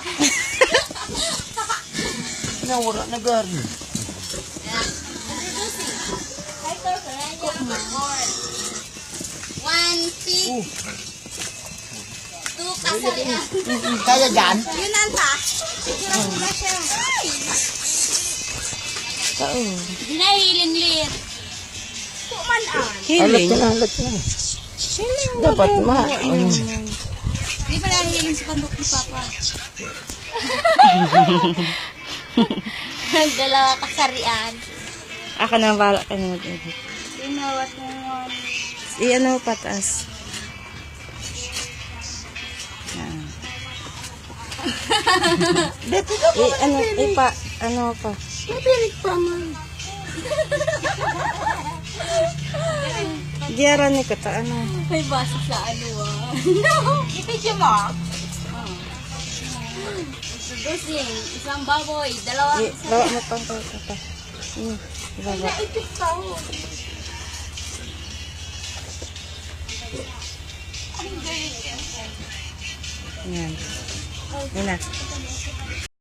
Nawala na gari. One pig. Two kasaya. Kaya dyan? Yun ang ta. Hirap na siya. Ay! Oo. Hindi na hiling ka na, halat ka na. Dapat ma. Hindi pa nahihiling sa pandok ni Papa. Dalawa kasarian. Ako na bala ka na mag-edit. Tinawat mo yun. Patas. Yan. Dito ka I, ano, ipa, ano pa. Mapilig pa man. Giyara ni kata, ano. May basa sa ano ah. no! Ipidyo mo. Introducing, isang baboy, dalawa. I, bawa mo pang pa, pa. Hmm, ibaba. Naipit ka ho. Yan. Yan na.